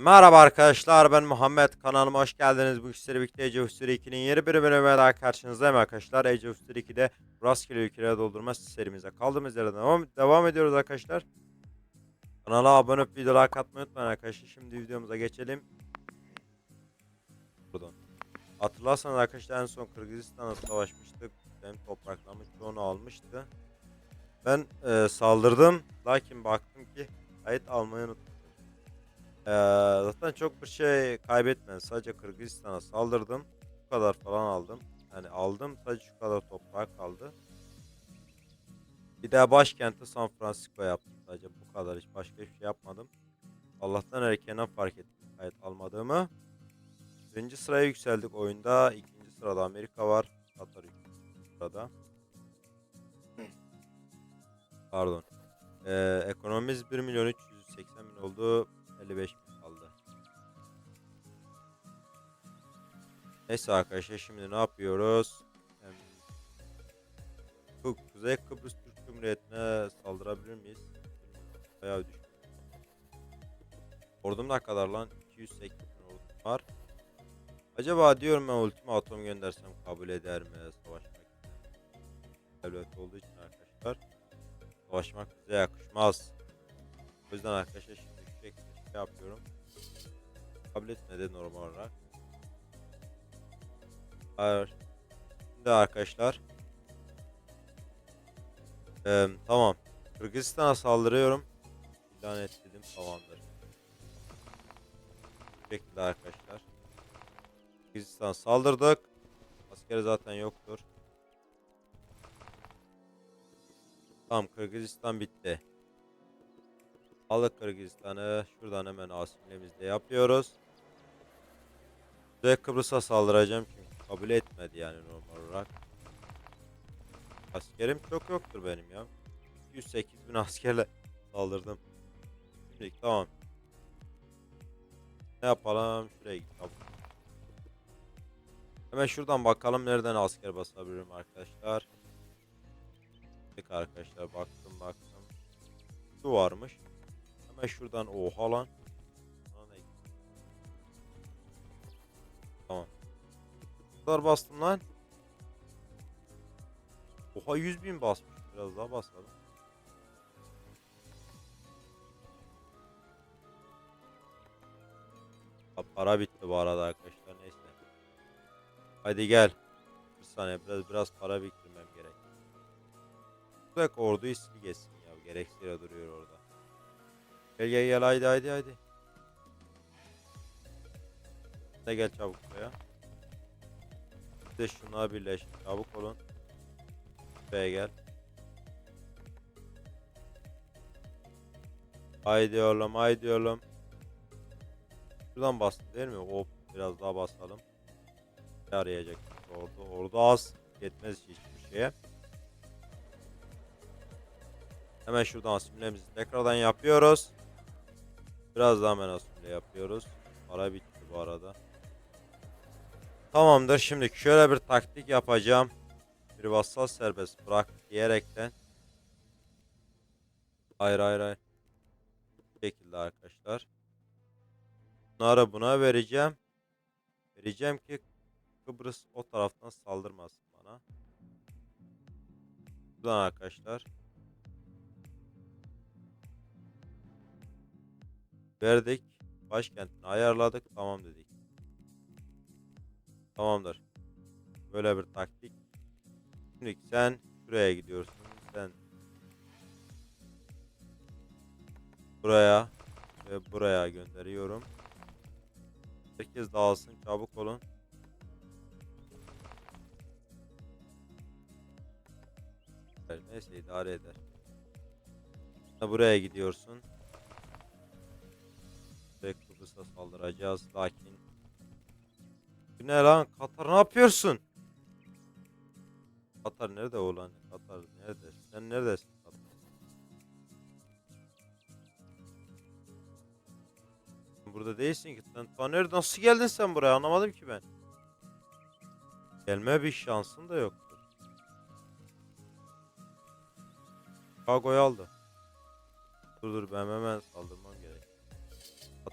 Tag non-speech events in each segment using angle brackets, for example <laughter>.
Merhaba arkadaşlar ben Muhammed kanalıma hoş geldiniz. Bu işleri birlikte Age of History 2'nin yeni bir bölümüne daha karşınızdayım arkadaşlar. Age of History 2'de rastgele ülkelere doldurma serimize kaldığımız yerden devam, devam ediyoruz arkadaşlar. Kanala abone olup video like atmayı unutmayın arkadaşlar. Şimdi videomuza geçelim. Pardon. Hatırlarsanız arkadaşlar en son Kırgızistan'a savaşmıştık. Benim topraklarımı çoğunu almıştı. Ben e, saldırdım. Lakin baktım ki kayıt almayı unuttum. Ee, zaten çok bir şey kaybetmedim. Sadece Kırgızistan'a saldırdım. Bu kadar falan aldım. Yani aldım. Sadece şu kadar toprak kaldı. Bir de başkenti San Francisco yaptım. Sadece bu kadar. Hiç başka bir şey yapmadım. Allah'tan erkenden fark ettim kayıt almadığımı. Birinci sıraya yükseldik oyunda. İkinci sırada Amerika var. Katar sırada. Pardon. Ee, ekonomimiz 1 milyon 380 bin oldu. 55 bin kaldı. Neyse arkadaşlar şimdi ne yapıyoruz? Em, Bu Kuzey Kıbrıs Türk Cumhuriyeti'ne saldırabilir miyiz? Bayağı düşük. Ordum ne kadar lan? 208 bin ordum var. Acaba diyorum ben ultimatom göndersem kabul eder mi savaşmak? Devlet olduğu için arkadaşlar. Savaşmak bize yakışmaz. O yüzden arkadaşlar şey yapıyorum. Kabul etmedi normal olarak. Hayır. Şimdi arkadaşlar. Eee, tamam. Kırgızistan'a saldırıyorum. İlan et dedim tamamdır. Bu şekilde arkadaşlar. Kırgızistan saldırdık. Askeri zaten yoktur. Tamam Kırgızistan bitti. Aldık Kırgızistan'ı. Şuradan hemen asimlemizde yapıyoruz. Kuzey Kıbrıs'a saldıracağım çünkü kabul etmedi yani normal olarak. Askerim çok yoktur benim ya. 108 bin askerle saldırdım. Şimdi tamam. Ne yapalım? Şuraya. Tamam. Hemen şuradan bakalım nereden asker basabilirim arkadaşlar. Tek arkadaşlar baktım baktım. Şu varmış. Hemen şuradan oha lan. Tamam. Kadar bastım lan. Oha 100 bin basmış. Biraz daha basalım. Para bitti bu arada arkadaşlar neyse. Hadi gel. Bir saniye biraz biraz para biriktirmem gerek. Bırak orduyu sil geçsin ya. Gereksiz duruyor orada. Gel gel gel haydi haydi haydi. De gel çabuk buraya. Bir de şunlar birleşin. Çabuk olun. Buraya gel. Haydi oğlum haydi oğlum. Şuradan bastı değil mi? Hop biraz daha basalım. Ne arayacak ordu? Ordu az. Yetmez hiçbir şeye. Hemen şuradan asimilemizi tekrardan yapıyoruz. Biraz daha hemen asimile yapıyoruz. Para bitti bu arada. Tamamdır. Şimdi şöyle bir taktik yapacağım. Bir vassal serbest bırak diyerekten. Hayır hayır hayır. Bu şekilde arkadaşlar. Bunları buna vereceğim. Vereceğim ki Kıbrıs o taraftan saldırmasın bana. Buradan arkadaşlar. Verdik. Başkentini ayarladık. Tamam dedik. Tamamdır. Böyle bir taktik. Şimdi sen şuraya gidiyorsun. Sen buraya ve buraya gönderiyorum. Herkes dağılsın. Çabuk olun. Neyse idare eder. Buraya gidiyorsun. Kıbrıs'a saldıracağız lakin ne lan Katar ne yapıyorsun? Katar nerede oğlan? Katar nerede? Sen neredesin Katar? Burada değilsin ki. Sen ta nerede nasıl geldin sen buraya? Anlamadım ki ben. Gelme bir şansın da yoktur. Chicago'yu aldı. Dur dur ben hemen saldırmam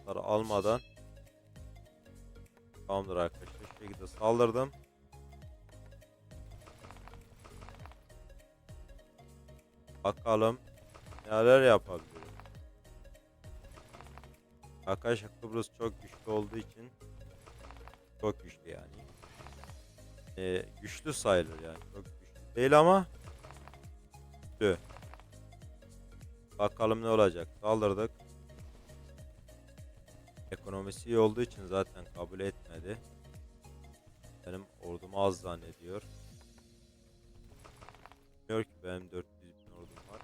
atları almadan Tamamdır arkadaşlar. Şu şekilde saldırdım. Bakalım neler yapabilirim. Arkadaşlar Kıbrıs çok güçlü olduğu için çok güçlü yani. Ee, güçlü sayılır yani. Çok güçlü değil ama güçlü. Bakalım ne olacak. Saldırdık. Ekonomisi iyi olduğu için zaten kabul etmedi. Benim ordumu az zannediyor. Diyor ki benim 400 bin ordum var.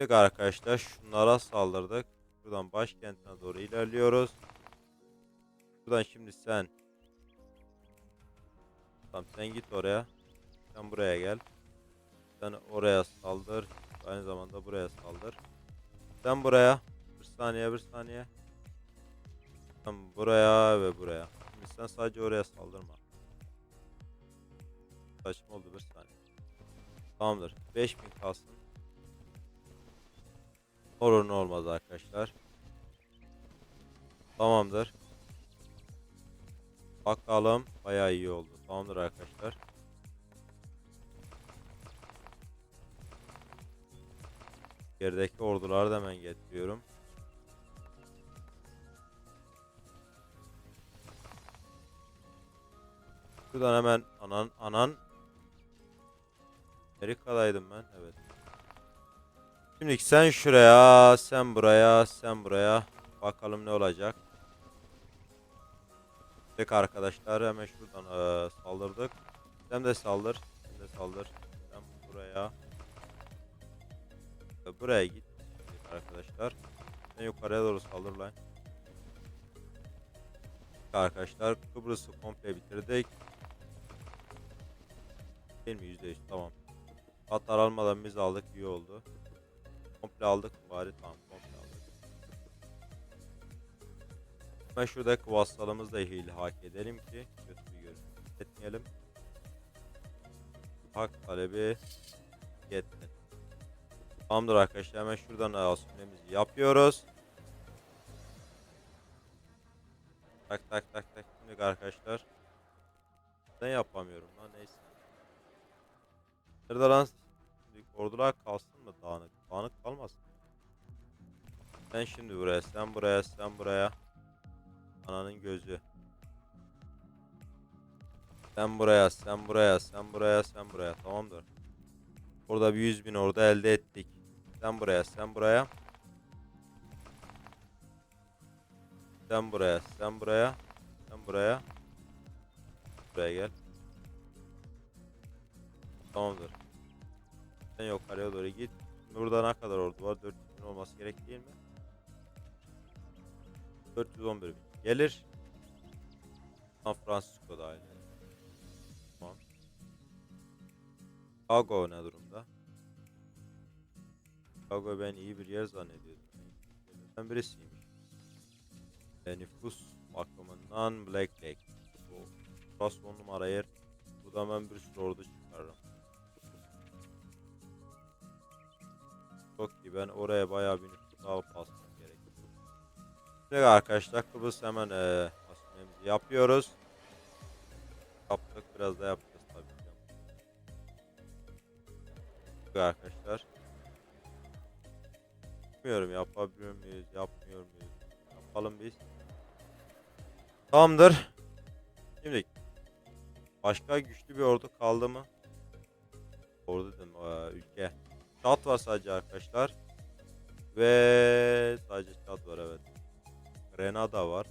Şimdi arkadaşlar şunlara saldırdık. Buradan başkentine doğru ilerliyoruz. Buradan şimdi sen Tamam sen git oraya. Sen buraya gel. Sen oraya saldır. Aynı zamanda buraya saldır. Sen buraya. Bir saniye bir saniye. Sen buraya ve buraya. Şimdi sen sadece oraya saldırma. Saçma oldu bir saniye. Tamamdır. 5000 kalsın. Olur olmaz arkadaşlar. Tamamdır. Bakalım. Bayağı iyi oldu. Tamamdır arkadaşlar. Gerideki orduları da hemen getiriyorum. Şuradan hemen anan anan Amerika'daydım ben evet. Şimdi sen şuraya, sen buraya, sen buraya. Bakalım ne olacak. Tek arkadaşlar hemen şuradan eee, saldırdık. Sen de saldır. Sen de saldır. Sen buraya. Ve Buraya. Git arkadaşlar. Sen yukarıya doğru saldır lan. Arkadaşlar Kıbrıs'ı komple bitirdik. Değil mi? %100 tamam. Hatlar almadan biz aldık iyi oldu. Komple aldık bari tamam komple aldık. Ben şuradaki vassalımızı da ilhak edelim ki kötü bir görüntü etmeyelim. Hak talebi yetmedi. Tamamdır arkadaşlar hemen şuradan asümlemizi yapıyoruz. Tak tak tak tak şimdi arkadaşlar. Ben yapamıyorum lan neyse. Nerede lan? Ordular kalsın mı dağınık? Dağınık kalmasın. Sen şimdi buraya, sen buraya, sen buraya. Ananın gözü. Sen buraya, sen buraya, sen buraya, sen buraya. Tamamdır. Burada bir 100 bin ordu elde ettik. Sen buraya, sen buraya. Sen buraya, sen buraya. Sen buraya. Buraya gel. Tamamdır. Sen yukarıya doğru git. Burada ne kadar ordu var? 400 bin olması gerek değil mi? 411 bin. Gelir. San Francisco dahil. Tamam. Chicago ne durumda? Chicago ben iyi bir yer zannediyordum. Ben birisiymiş. E, nüfus bakımından Black Lake. Bu burası on numara yer. Buradan ben bir sürü ordu çıkarırım. Çok iyi ben oraya bayağı bir nüfus basmam gerekiyor. Şimdi arkadaşlar Kıbrıs hemen eee asumemizi yapıyoruz. Yaptık biraz da yapacağız tabii arkadaşlar. Bilmiyorum yapabiliyor muyuz yapmıyor muyuz? Yapalım biz. Tamamdır. Şimdi başka güçlü bir ordu kaldı mı? Ordu dedim ülke. Çat var sadece arkadaşlar. Ve sadece çat var evet. Grenada var.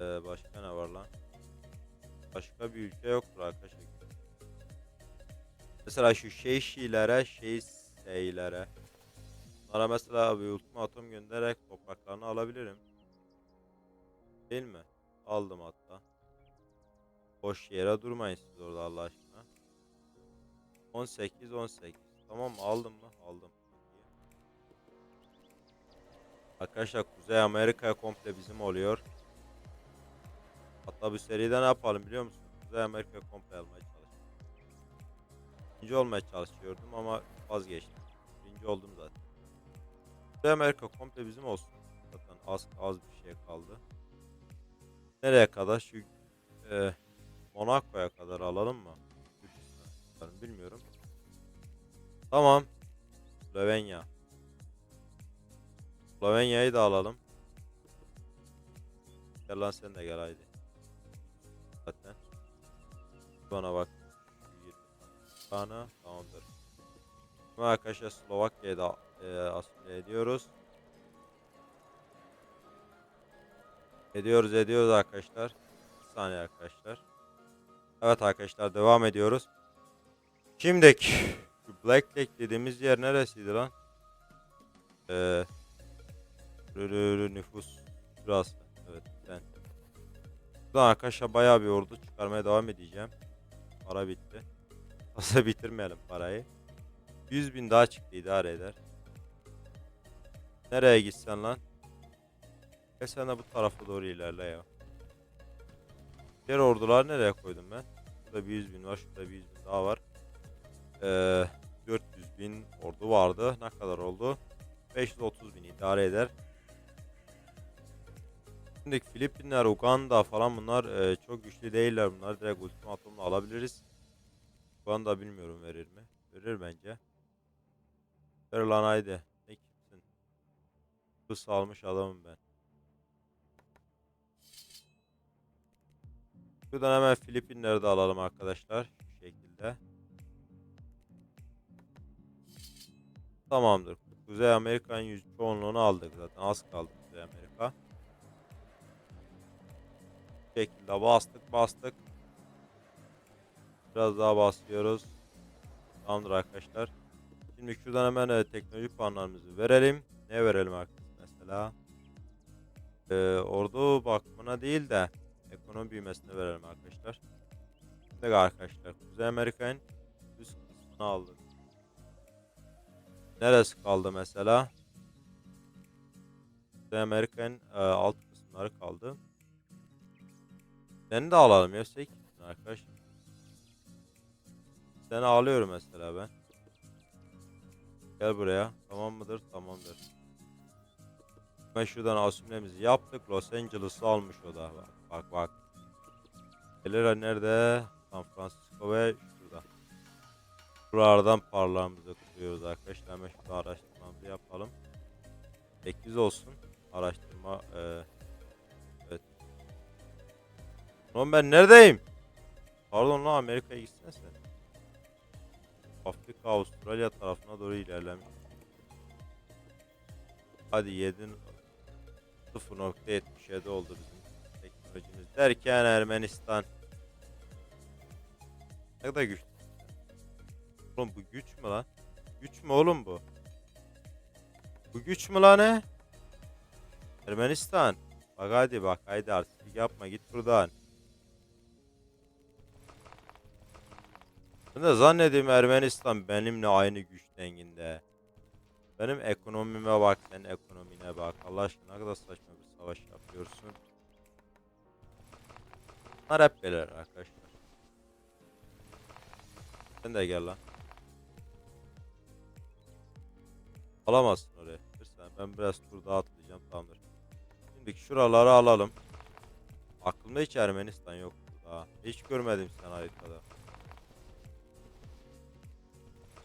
Ee, başka ne var lan? Başka bir ülke yoktur arkadaşlar. Mesela şu şey şiilere, şey seylere. Bunlara mesela bir ultimatum göndererek topraklarını alabilirim. Değil mi? Aldım hatta. Boş yere durmayın siz orada Allah aşkına. 18 18. Tamam? Aldım mı? Aldım. Arkadaşlar Kuzey Amerika komple bizim oluyor. Hatta bu seride ne yapalım biliyor musun? Kuzey Amerika komple almaya çalışıyorum. Birinci olmaya çalışıyordum ama vazgeçtim. Birinci oldum zaten. Kuzey Amerika komple bizim olsun. Az az bir şey kaldı. Nereye kadar? Şu e, Monaco'ya kadar alalım mı? Bilmiyorum. Tamam. Slovenya. Slovenya'yı da alalım. Gel lan sen de gel haydi. Zaten. Bana bak. 20 tane tamamdır. Şimdi arkadaşlar Slovakya'yı da e, asimile ediyoruz. Ediyoruz ediyoruz arkadaşlar. Bir saniye arkadaşlar. Evet arkadaşlar devam ediyoruz. Şimdi şu Black Lake dediğimiz yer neresiydi lan? Rürürü nüfus burası. Evet ben. Buradan arkadaşlar bayağı bir ordu çıkarmaya devam edeceğim. Para bitti. <laughs> Fazla bitirmeyelim parayı. 100 bin daha çıktı idare eder. Nereye gitsen lan? E sen de bu tarafa doğru ilerle ya. Diğer ordular nereye koydum ben? Burada bir 100 bin var. Şurada bir 100 bin daha var. Ee, 400 bin ordu vardı. Ne kadar oldu? 530 bin idare eder. Şimdi Filipinler, Uganda falan bunlar e, çok güçlü değiller. Bunlar direkt ultimatumla alabiliriz. Uganda bilmiyorum verir mi? Verir bence. Ver lan haydi. Ne kimsin? Kız almış adamım ben. Şuradan hemen Filipinleri de alalım arkadaşlar. Şu şekilde. Tamamdır. Kuzey Amerika'nın yüz çoğunluğunu aldık zaten. Az kaldı Kuzey Amerika. Bu şekilde bastık bastık. Biraz daha basıyoruz. Tamamdır arkadaşlar. Şimdi şuradan hemen e, teknoloji puanlarımızı verelim. Ne verelim arkadaşlar mesela? Ee, ordu bakımına değil de ekonomi büyümesine verelim arkadaşlar. Şimdi arkadaşlar Kuzey Amerika'nın üst kısmını aldık. Neresi kaldı mesela? Kuzey Amerika'nın e, alt kısımları kaldı. Seni de alalım ya sen arkadaş? Seni alıyorum mesela ben. Gel buraya. Tamam mıdır? Tamamdır. Ben şuradan asimlemizi yaptık. Los Angeles'ı almış o da. Bak bak. bak. Gelir nerede? San Francisco ve şurada. Buralardan parlarımızı kuruyoruz arkadaşlar. Hemen şurada araştırmamızı yapalım. 8 olsun. Araştırma. E, evet. Lan ben neredeyim? Pardon lan Amerika'ya gitsene sen. Afrika, Avustralya tarafına doğru ilerlemiş. Hadi 7 0.77 oldu bizim teknolojimiz. Derken Ermenistan. Ne kadar güçlü. Oğlum bu güç mü lan? Güç mü oğlum bu? Bu güç mü lan ne? Ermenistan. Bak hadi bak haydi artık yapma git buradan. Ben de zannediyorum Ermenistan benimle aynı güç denginde. Benim ekonomime bak sen ekonomine bak. Allah aşkına ne kadar saçma bir savaş yapıyorsun. Bunlar hep böyle arkadaşlar. Sen de gel lan. Alamazsın oraya. Bir saniye ben biraz tur daha atlayacağım tamamdır. Şimdi şuraları alalım. Aklımda hiç Ermenistan yok daha. Hiç görmedim sen haritada.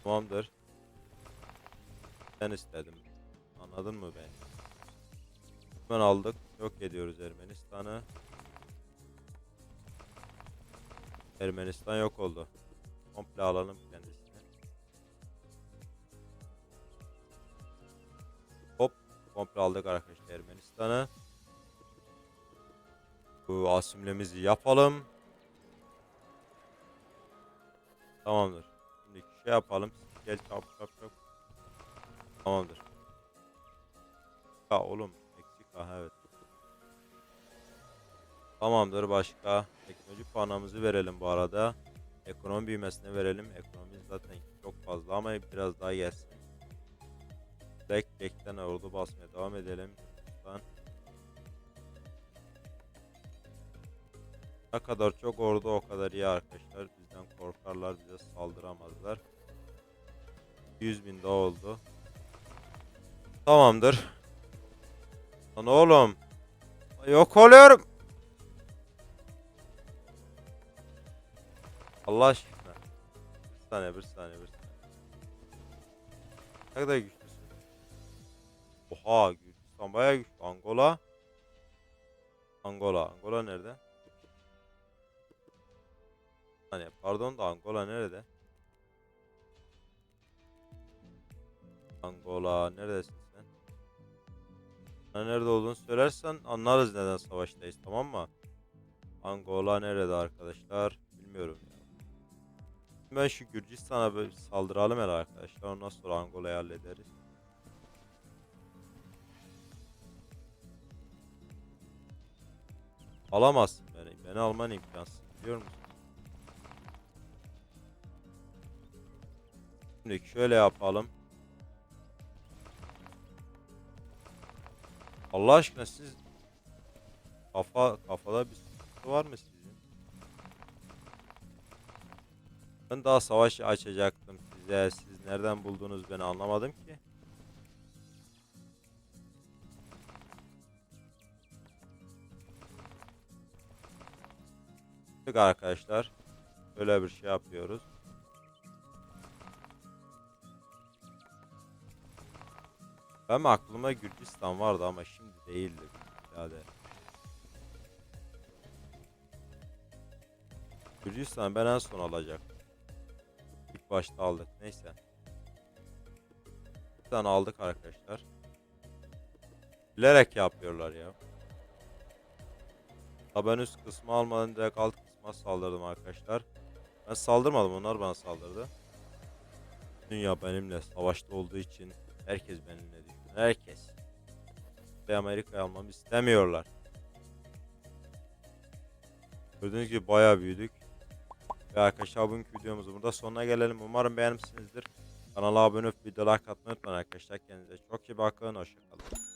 Tamamdır. Ben istedim. Anladın mı beni? Hemen aldık. Yok ediyoruz Ermenistan'ı. Ermenistan yok oldu. Komple alalım Komple aldık arkadaşlar Ermenistan'ı. Bu asimlemizi yapalım. Tamamdır. Şimdi şey yapalım. Gel çabuk çabuk çabuk. Tamamdır. Ha oğlum eksik evet. Tamamdır başka. Teknoloji puanımızı verelim bu arada. Ekonomi büyümesine verelim. Ekonomimiz zaten çok fazla ama biraz daha gelsin. Black Black'ten ordu basmaya devam edelim. Buradan. Ne kadar çok ordu o kadar iyi arkadaşlar. Bizden korkarlar, bize saldıramazlar. 100 bin daha oldu. Tamamdır. Lan oğlum. Yok oluyorum. Allah aşkına. Bir saniye bir saniye bir saniye. Ne kadar güçlüsün. Oha Gürcistan bayağı güçlü. Angola. Angola. Angola nerede? Saniye pardon da Angola nerede? Angola neredesin sen? Bana nerede olduğunu söylersen anlarız neden savaştayız tamam mı? Angola nerede arkadaşlar? Bilmiyorum ya. Ben şu Gürcistan'a bir saldıralım hele arkadaşlar. Ondan sonra Angola'yı hallederiz. Alamazsın beni. Beni alman imkansız biliyor musun? Şimdi şöyle yapalım. Allah aşkına siz kafa kafada bir sıkıntı var mı sizin? Ben daha savaş açacaktım size. Siz nereden buldunuz beni anlamadım ki. Şimdi arkadaşlar böyle bir şey yapıyoruz. Benim aklıma Gürcistan vardı ama şimdi değildi. Yani. Gürcistan ben en son alacak. İlk başta aldık. Neyse. Bir tane aldık arkadaşlar. Bilerek yapıyorlar ya. Ha ben üst kısmı almadan direkt alt kısma saldırdım arkadaşlar. Ben saldırmadım onlar bana saldırdı. Dünya benimle savaşta olduğu için herkes benimle düşman. Herkes. Ve Amerika'yı almamı istemiyorlar. Gördüğünüz gibi bayağı büyüdük. Ve arkadaşlar bugünkü videomuzun burada sonuna gelelim. Umarım beğenmişsinizdir. Kanala abone olup video like atmayı unutmayın arkadaşlar. Kendinize çok iyi bakın. Hoşçakalın.